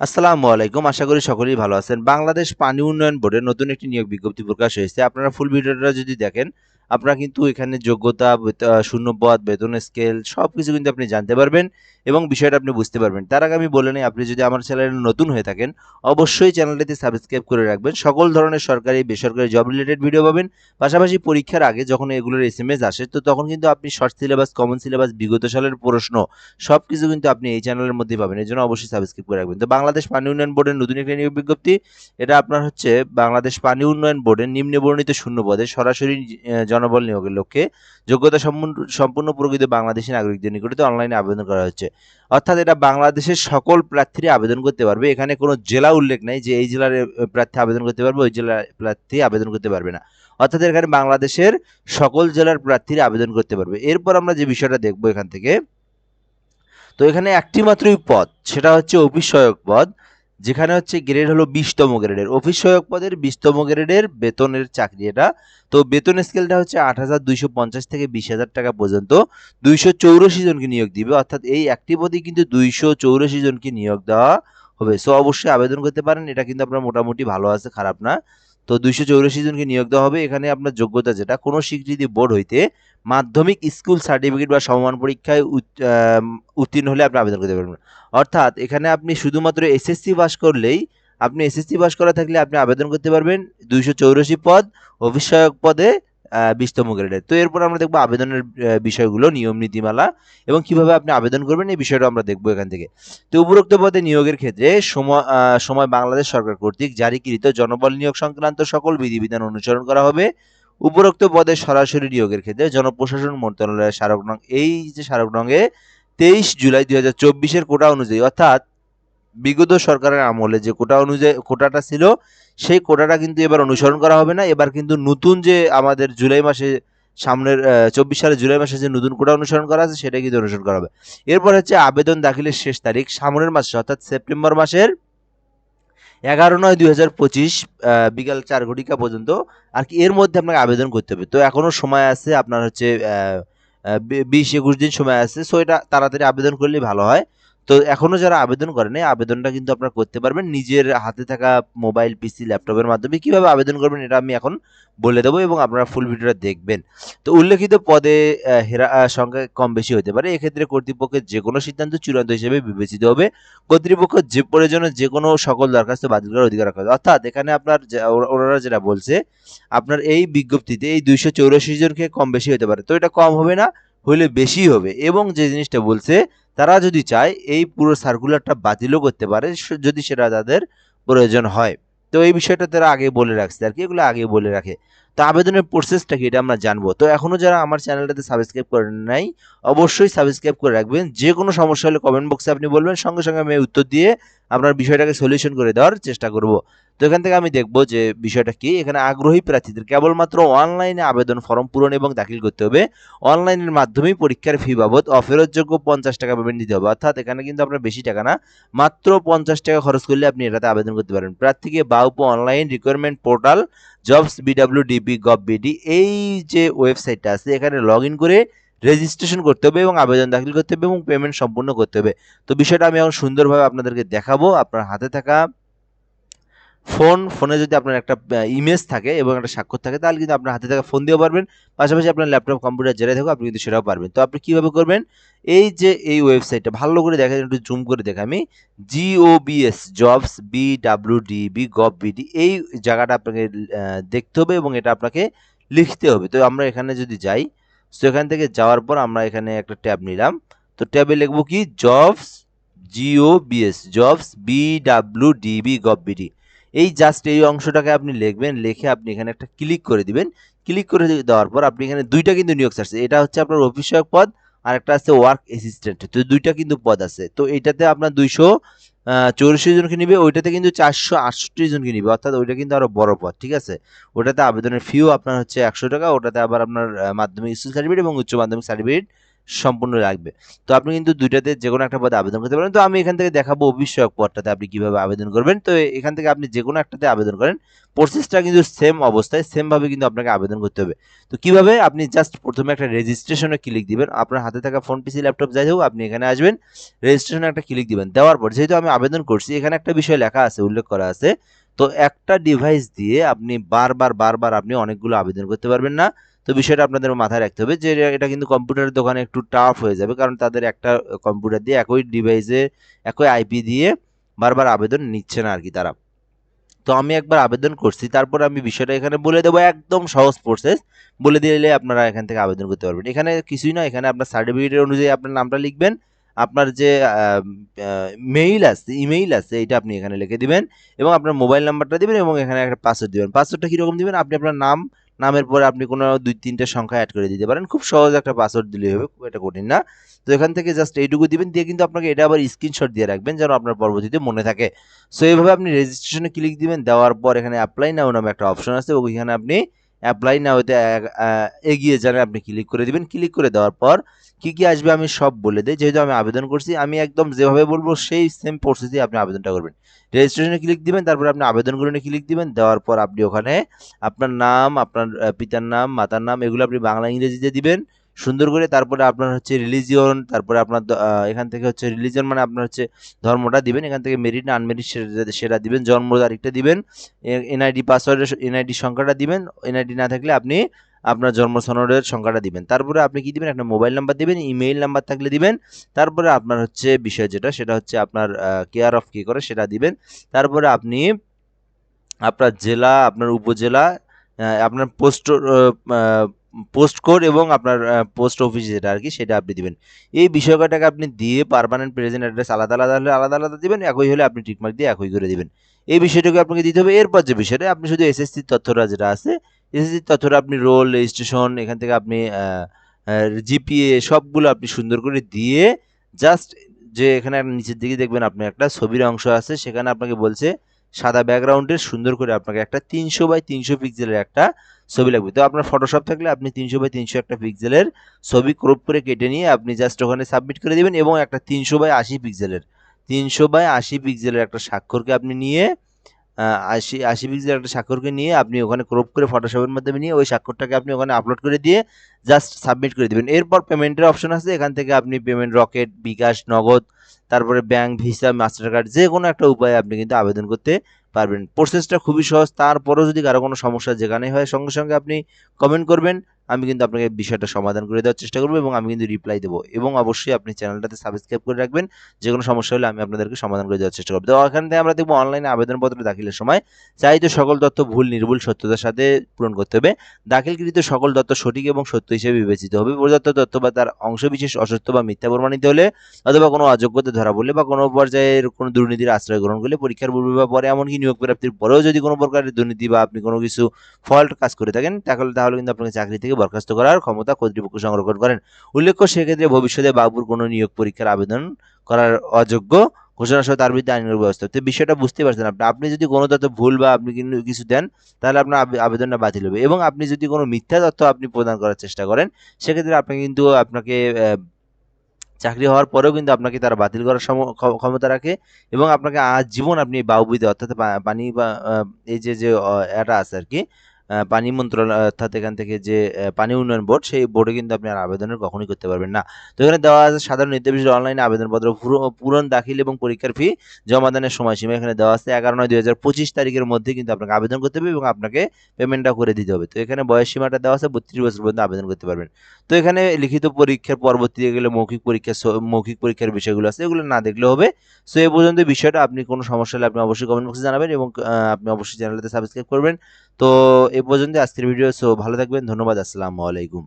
আসসালামু আলাইকুম, আশা করি সকলেই ভালো আছেন। বাংলাদেশ পানি উন্নয়ন বোর্ডের নতুন একটি নিয়োগ বিজ্ঞপ্তি প্রকাশ হয়েছে। আপনারা ফুল ভিডিওটা যদি দেখেন আপনারা কিন্তু এখানে যোগ্যতা শূন্যপদ, বেতন স্কেল সব কিছু কিন্তু আপনি জানতে পারবেন এবং বিষয়টা আপনি বুঝতে পারবেন। তার আগে আমি বলে নিই, আপনি যদি আমার চ্যানেলে নতুন হয়ে থাকেন, অবশ্যই চ্যানেলটিতে সাবস্ক্রাইব করে রাখবেন। সকল ধরনের সরকারি, বেসরকারি জব রিলেটেড ভিডিও পাবেন। পাশাপাশি পরীক্ষার আগে যখন এগুলোর এস এম এস আসে, তো তখন কিন্তু আপনি শর্ট সিলেবাস কমন সিলেবাস বিগত সালের প্রশ্ন সব কিছু কিন্তু আপনি এই চ্যানেলের মধ্যেই পাবেন। এই জন্য অবশ্যই সাবস্ক্রাইব করে রাখবেন। তো বাংলাদেশ পানি উন্নয়ন বোর্ডের নতুন একটি নিয়োগ বিজ্ঞপ্তি, এটা আপনার হচ্ছে বাংলাদেশ পানি উন্নয়ন বোর্ডের নিম্নবর্ণিত শূন্য পদে সরাসরি জনবল নিয়োগের লক্ষ্যে যোগ্যতা সম্পূর্ণ প্রকৃত বাংলাদেশি নাগরিকদের নিকটে অনলাইনে আবেদন করা হচ্ছে। অর্থাৎ এটা বাংলাদেশের সকল প্রার্থীরা আবেদন করতে পারবে। এখানে কোনো জেলা উল্লেখ নাই যে এই জেলার প্রার্থী আবেদন করতে পারবে, ওই জেলার প্রার্থী আবেদন করতে পারবে না। অর্থাৎ এখানে বাংলাদেশের সকল জেলার প্রার্থীরা আবেদন করতে পারবে। এরপর আমরা যে বিষয়টা দেখব এখান থেকে, তো এখানে একটি মাত্রই পদ সেটা হচ্ছে সহায়ক পদ যেখানে হচ্ছে গ্রেড হলো বিশতম গ্রেডের অফিস সহায়ক পদের বিশতম গ্রেডের বেতনের চাকরি এটা। তো বেতন স্কেলটা হচ্ছে আট হাজার দুইশো পঞ্চাশ থেকে বিশ হাজার টাকা পর্যন্ত। দুইশো চৌরাশি জনকে নিয়োগ দিবে, অর্থাৎ এই একটি পদে কিন্তু দুইশো চৌরাশি জনকে নিয়োগ দেওয়া হবে। সো অবশ্যই আবেদন করতে পারেন, এটা কিন্তু আপনার মোটামুটি ভালো আছে, খারাপ না। তো দুইশো চৌরাশি জনকে নিয়োগ দেওয়া হবে। এখানে আপনার যোগ্যতা যেটা, কোনো স্বীকৃতি বোর্ড হইতে মাধ্যমিক স্কুল সার্টিফিকেট বা সমমান পরীক্ষায় উত- উত্তীর্ণ হলে আপনি আবেদন করতে পারবেন। অর্থাৎ এখানে আপনি শুধুমাত্র এসএসসি পাস করলেই, আপনি এসএসসি পাস করা থাকলে আপনি আবেদন করতে পারবেন। দুইশো চৌরাশি পদ অভিষয়ক পদে বিশতম গ্রেডের। তো এরপর আমরা দেখব আবেদনের বিষয়গুলো, নিয়ম, নীতিমালা এবং কীভাবে আপনি আবেদন করবেন, এই বিষয়টা আমরা দেখব এখান থেকে। তো উপরোক্ত পদে নিয়োগের ক্ষেত্রে সময় সময় বাংলাদেশ সরকার কর্তৃক জারিকৃত জনবল নিয়োগ সংক্রান্ত সকল বিধিবিধান অনুসরণ করা হবে। উপরোক্ত পদে সরাসরি নিয়োগের ক্ষেত্রে জনপ্রশাসন মন্ত্রণালয়ের স্মারক নং এই যে স্মারক নঙ্গে তেইশ জুলাই দুই হাজার চব্বিশের কোটা অনুযায়ী, অর্থাৎ বিগত সরকারের আমলে যে কোটা অনুযায়ী, কোটাটা ছিল, সেই কোটাটা কিন্তু এবার অনুসরণ করা হবে না। এবার কিন্তু নতুন যে আমাদের জুলাই মাসে সামনের চব্বিশ সালে জুলাই মাসে যে নতুন কোটা অনুসরণ করা আছে, সেটা কিন্তু অনুসরণ করা হবে। এরপর হচ্ছে আবেদন দাখিলের শেষ তারিখ, সামনের মাসে, অর্থাৎ সেপ্টেম্বর মাসের এগারো নয় দুই হাজার পঁচিশ বিকাল চার ঘটিকা পর্যন্ত আর কি এর মধ্যে আপনাকে আবেদন করতে হবে। তো এখনও সময় আছে, আপনার হচ্ছে বিশ একুশ দিন সময় আছে, সো এটা তাড়াতাড়ি আবেদন করলে ভালো হয়। তো এখনও যারা আবেদন করেন আবেদনটা কিন্তু আপনারা করতে পারবেন। নিজের হাতে থাকা মোবাইল, পিসি, ল্যাপটপের মাধ্যমে কীভাবে আবেদন করবেন এটা আমি এখন বলে দেবো এবং আপনারা ফুল ভিডিওটা দেখবেন। তো উল্লেখিত পদে হেরা সংখ্যা কম বেশি হতে পারে। এক্ষেত্রে কর্তৃপক্ষের যে কোনো সিদ্ধান্ত চূড়ান্ত হিসেবে বিবেচিত হবে। কর্তৃপক্ষ যে প্রয়োজনে যে কোনো সকল দরখাস্ত বাতিল করার অধিকার রাখা। অর্থাৎ এখানে আপনার ওনারা যেটা বলছে, আপনার এই বিজ্ঞপ্তিতে এই দুইশো চৌরাশি জনকে কম বেশি হতে পারে। তো এটা কম হবে না, হইলে বেশি হবে। এবং যে জিনিসটা বলছে তারা যদি চায়, এই পুরো সার্কুলারটা বাতিলও করতে পারে যদি সেটা তাদের প্রয়োজন হয়। তো এই বিষয়টা তারা আগে বলে রাখছে আর কি, এগুলো আগে বলে রাখে। তো আবেদনের প্রসেসটা কি এটা আমরা জানব। তো এখনও যারা আমার চ্যানেলটাতে সাবস্ক্রাইব করেন নাই, অবশ্যই সাবস্ক্রাইব করে রাখবেন। যে কোনো সমস্যা হলে কমেন্ট বক্সে আপনি বলবেন। সঙ্গে সঙ্গে আমি উত্তর দিয়ে আপনার বিষয়টাকে সলিউশন করে দেওয়ার চেষ্টা করব। তো এখান থেকে আমি দেখব যে বিষয়টা কি, এখানে আগ্রহী প্রার্থীদের কেবলমাত্র অনলাইনে আবেদন ফর্ম পূরণ এবং দাখিল করতে হবে। অনলাইনের মাধ্যমেই পরীক্ষার ফি বাবদ অফেরতযোগ্য পঞ্চাশ টাকা পেমেন্ট দিতে হবে। অর্থাৎ এখানে কিন্তু আপনার বেশি টাকা না, মাত্র পঞ্চাশ টাকা খরচ করলে আপনি এটাতে আবেদন করতে পারেন। প্রার্থীকে বাউপ online requirement portal jobs BW DB gov BD এই যে ওয়েবসাইটটা আছে, এখানে লগ ইন করে রেজিস্ট্রেশন করতে হবে এবং আবেদন দাখিল করতে হবে এবং পেমেন্ট সম্পূর্ণ করতে হবে। তো বিষয়টা আমি এখন সুন্দরভাবে আপনাদেরকে দেখাবো। আপনার হাতে থাকা ফোন, ফোনে যদি আপনার একটা ইমেজ থাকে এবং একটা স্বাক্ষর থাকে, তাহলে কিন্তু আপনার হাতে থাকা ফোন দিয়েও পারবেন। পাশাপাশি আপনার ল্যাপটপ কম্পিউটার যেটাই থাকুক আপনি কিন্তু সেটাও পারবেন। তো আপনি কীভাবে করবেন? এই যে এই ওয়েবসাইটটা ভালো করে দেখেন, একটু জুম করে দেখে আমি। জিওবিএস jobs B W D DB gov BD এই জায়গাটা আপনাকে দেখতে হবে এবং এটা আপনাকে লিখতে হবে। তো আমরা এখানে যদি যাই, তো এখান থেকে যাওয়ার পর আমরা এখানে একটা ট্যাব নিলাম। তো ট্যাবে লিখব কি? জবস জিও BS jobs B W D DB gov BD এই জাস্ট এই অংশটাকে আপনি লিখবেন, লিখে আপনি এখানে একটা ক্লিক করে দিবেন। ক্লিক করে দেওয়ার পর আপনি এখানে দুইটা কিন্তু নিয়োগ আসছে এটা হচ্ছে আপনার অফিসয়ক পদ, আর একটা আছে ওয়ার্ক অ্যাসিস্ট্যান্ট তো দুইটা কিন্তু পদ আছে। তো এইটাতে আপনার দুইশো চৌরাশি জনকে নিবে, ওইটাতে কিন্তু চারশো আটষট্টি জনকে নিবে, অর্থাৎ ওইটা কিন্তু আরও বড় পদ, ঠিক আছে? ওটাতে আবেদনের ফিও আপনার হচ্ছে একশো টাকা, ওটাতে আবার আপনার মাধ্যমিক স্কুল সার্টিফিকেট এবং উচ্চ মাধ্যমিক সার্টিফিকেট সম্পূর্ণ লাগবে তো আপনি কিন্তু দুইটাতে যে কোনো একটা পদে আবেদন করতে পারেন। তো আমি এখান থেকে দেখাবো অভিষেক পদটাতে আপনি কীভাবে আবেদন করবেন। তো এখান থেকে আপনি যে কোনো একটাতে আবেদন করেন। প্রসেসটা কিন্তু সেম অবস্থায় সেমভাবে কিন্তু আপনাকে আবেদন করতে হবে। তো কীভাবে? আপনি জাস্ট প্রথমে একটা রেজিস্ট্রেশনে ক্লিক দিবেন। আপনার হাতে থাকা ফোন পিসি ল্যাপটপ যাই হোক, আপনি এখানে আসবেন। রেজিস্ট্রেশনে একটা ক্লিক দিবেন। দেওয়ার পর যেহেতু আমি আবেদন করছি, এখানে একটা বিষয় লেখা আছে, উল্লেখ করা আছে। তো একটা ডিভাইস দিয়ে আপনি বারবার বারবার আপনি অনেকগুলো আবেদন করতে পারবেন না। তো বিষয়টা আপনাদের মাথায় রাখতে হবে যে এটা কিন্তু কম্পিউটারের দোকানে একটু টাফ হয়ে যাবে, কারণ তাদের একটা কম্পিউটার দিয়ে একই ডিভাইসে একই আইপি দিয়ে বারবার আবেদন নিচ্ছে না আর কি তারা। তো আমি একবার আবেদন করছি, তারপর আমি বিষয়টা এখানে বলে দেবো একদম সহজ প্রসেস বলে দিলে আপনারা এখান থেকে আবেদন করতে পারবেন। এখানে কিছুই না, এখানে আপনার সার্টিফিকেটের অনুযায়ী আপনার নামটা লিখবেন আপনার যে মেইল আছে ইমেইল আছে এটা আপনি এখানে লিখে দিবেন এবং আপনার মোবাইল নাম্বারটা দিবেন এবং এখানে একটা পাসওয়ার্ড দিবেন। পাসওয়ার্ডটা কীরকম দিবেন? আপনি আপনার নাম, নামের পরে আপনি কোনো দুই তিনটে সংখ্যা অ্যাড করে দিতে পারেন। খুব সহজ একটা পাসওয়ার্ড দিলেই হবে, খুব একটা কঠিন না। তো এখান থেকে জাস্ট এইটুকু দিবেন, দিয়ে কিন্তু আপনাকে এটা আবার স্ক্রিনশট দিয়ে রাখবেন যেন আপনার পরবর্তীতে মনে থাকে। সো এইভাবে আপনি রেজিস্ট্রেশনে ক্লিক দিবেন, দেওয়ার পর এখানে অ্যাপ্লাই নাও নামে একটা অপশন আছে ওইখানে আপনি অ্যাপ্লাই নাওতে এগিয়ে যান আপনি ক্লিক করে দিবেন। ক্লিক করে দেওয়ার পর কি কি আসবে আমি সব বলে দিই। যেহেতু আমি আবেদন করছি, আমি একদম যেভাবে বলব সেই সেম প্রসেসে আপনি আবেদনটা করবেন। রেজিস্ট্রেশনে ক্লিক দিবেন, তারপর আপনি আবেদন করে ক্লিক দিবেন, দেওয়ার পর আপনি ওখানে আপনার নাম, আপনার পিতার নাম, মাতার নাম, এগুলো আপনি বাংলা, ইংরেজিতে দিবেন। সুন্দর করে তারপরে আপনার হচ্ছে রিলিজিয়ন তারপরে আপনার এখান থেকে হচ্ছে রিলিজিয়ন মানে আপনার হচ্ছে ধর্মটা দিবেন। এখান থেকে মেরিট না আনমেরিট সেটা সেটা দিবেন, জন্ম তারিখটা দিবেন। এনআইডি পাসওয়ার্ডের এনআইডি সংখ্যাটা দিবেন। এনআইডি না থাকলে আপনি আপনার জন্ম সনদের সংখ্যাটা দিবেন। তারপরে আপনি কি দিবেন? একটা মোবাইল নাম্বার দিবেন, ইমেইল নাম্বার থাকলে দিবেন। তারপরে আপনার হচ্ছে বিষয় যেটা, সেটা হচ্ছে আপনার কেয়ার অফ কি করে, সেটা দিবেন। তারপরে আপনি আপনার জেলা, আপনার উপজেলা আপনার পোস্ট পোস্ট কোড এবং আপনার পোস্ট অফিস যেটা আর কি, সেটা আপনি দিবেন। এই বিষয়টাকে আপনি দিয়ে পারমানেন্ট প্রেজেন্ট অ্যাড্রেস আলাদা আলাদা হলে আলাদা আলাদা দিবেন, একই হলে আপনি টিকমার্ক দিয়ে একই করে দিবেন। এই বিষয়টাকে আপনাকে দিতে হবে। এরপর যে বিষয়টা, আপনি শুধু এসএসসির তথ্যটা যেটা আছে এসএসসির তথ্যটা আপনি রোল রেজিস্ট্রেশন এখান থেকে আপনি জিপিএ সবগুলো আপনি সুন্দর করে দিয়ে জাস্ট যে এখানে নিচের দিকে দেখবেন আপনি একটা ছবির অংশ আছে, সেখানে আপনাকে বলছে সাদা ব্যাকগ্রাউন্ডের সুন্দর করে আপনাকে একটা তিনশো বাই তিনশো পিক্সেলের একটা ছবি লাগবে। তো আপনার ফটোশপ থাকলে আপনি তিনশো বাই তিনশো একটা পিক্সেলের ছবি ক্রপ করে কেটে নিয়ে আপনি জাস্ট ওখানে সাবমিট করে দেবেন এবং একটা তিনশো বাই আশি পিক্সেলের তিনশো বাই আশি পিক্সেলের একটা স্বাক্ষরকে আপনি নিয়ে আশি আশি পিক্সেলের একটা স্বাক্ষরকে নিয়ে আপনি ওখানে ক্রপ করে ফটোশপের মাধ্যমে নিয়ে ওই স্বাক্ষরটাকে আপনি ওখানে আপলোড করে দিয়ে জাস্ট সাবমিট করে দেবেন। এরপর পেমেন্টের অপশন আছে, এখান থেকে আপনি পেমেন্ট রকেট বিকাশ, নগদ, তারপরে ব্যাংক ভিসা মাস্টার কার্ড যে কোনো একটা উপায়ে আপনি কিন্তু আবেদন করতে পারবেন। প্রসেসটা খুবই সহজ, তারপরেও যদি কারও কোনো সমস্যা যেখানে হয় সঙ্গে সঙ্গে আপনি কমেন্ট করবেন। আমি কিন্তু আপনাকে বিষয়টা সমাধান করে দেওয়ার চেষ্টা করব এবং আমি কিন্তু রিপ্লাই দেবো। এবং অবশ্যই আপনি চ্যানেলটাতে সাবস্ক্রাইব করে রাখবেন। যে কোনো সমস্যা হলে আমি আপনাদেরকে সমাধান করে দেওয়ার চেষ্টা করব। তো ওখান থেকে আমরা দেখব অনলাইনে আবেদনপত্র দাখিলের সময়। চাই তো সকল তথ্য ভুল, নির্ভুল সত্যতার সাথে পূরণ করতে হবে। দাখিলকৃত সকল তথ্য সঠিক এবং সত্য হিসেবে বিবেচিত হবে। প্রদত্ত তথ্য বা তার অংশবিশেষ অসত্য বা মিথ্যা প্রমাণিত হলে অথবা কোনো অযোগ্যতা ধরা পড়লে বা কোনো পর্যায়ের কোনো দুর্নীতির আশ্রয় গ্রহণ করলে পরীক্ষার পূর্বে বা পরে এমনকি নিয়োগ প্রাপ্তির পরেও যদি কোনো প্রকারের দুর্নীতি বা আপনি কোনো কিছু ফল্ট কাজ করে থাকেন, তাহলে তাহলে কিন্তু আপনাকে চাকরি থেকে বরখাস্ত করার ক্ষমতা কর্তৃপক্ষ সংরক্ষণ করেন। উল্লেখ্য, সেক্ষেত্রে ভবিষ্যতে বাবুর কোনো নিয়োগ পরীক্ষার আবেদন করার অযোগ্য ঘোষণা সহ তার বিরুদ্ধে আইনের ব্যবস্থা তো বিষয়টা বুঝতে পারছেন আপনি। আপনি যদি কোনো তথ্য ভুল বা আপনি কিছু দেন, তাহলে আপনার আবেদনটা বাতিল হবে। এবং আপনি যদি কোনো মিথ্যা তথ্য আপনি প্রদান করার চেষ্টা করেন, সেক্ষেত্রে আপনি কিন্তু আপনাকে চাকরি হওয়ার পরেও কিন্তু আপনাকে তারা বাতিল করার ক্ষমতা রাখে এবং আপনাকে আজীবন আপনি বাউবিতে অর্থাৎ পানি বা এই যে যে এটা আছে আর কি পানি মন্ত্রণালয় অর্থাৎ এখান থেকে যে পানি উন্নয়ন বোর্ড, সেই বোর্ডে কিন্তু আপনি আর আবেদনের কখনোই করতে পারবেন না। তো এখানে দেওয়া আছে সাধারণ নির্দেশ অনলাইনে আবেদনপত্র পূরণ, দাখিল এবং পরীক্ষার ফি জমাদানের সময়সীমা এখানে দেওয়া আছে। এগারো নয় দুই হাজার পঁচিশ তারিখের মধ্যে কিন্তু আপনাকে আবেদন করতে হবে এবং আপনাকে পেমেন্টটা করে দিতে হবে। তো এখানে বয়স সীমাটা দেওয়া আছে, বত্রিশ বছর পর্যন্ত আবেদন করতে পারবেন। তো এখানে লিখিত পরীক্ষার পরবর্তীতে গেলে মৌখিক পরীক্ষা মৌখিক পরীক্ষার বিষয়গুলো আছে, এগুলো না দেখলে হবে। সো এ পর্যন্ত বিষয়টা, আপনি কোনো সমস্যা হলে আপনি অবশ্যই কমেন্ট বক্সে জানাবেন এবং আপনি অবশ্যই চ্যানেলটাতে সাবস্ক্রাইব করবেন। তো এ পর্যন্ত আজকের ভিডিও সো ভালো থাকবেন ধন্যবাদ আসসালামু আলাইকুম।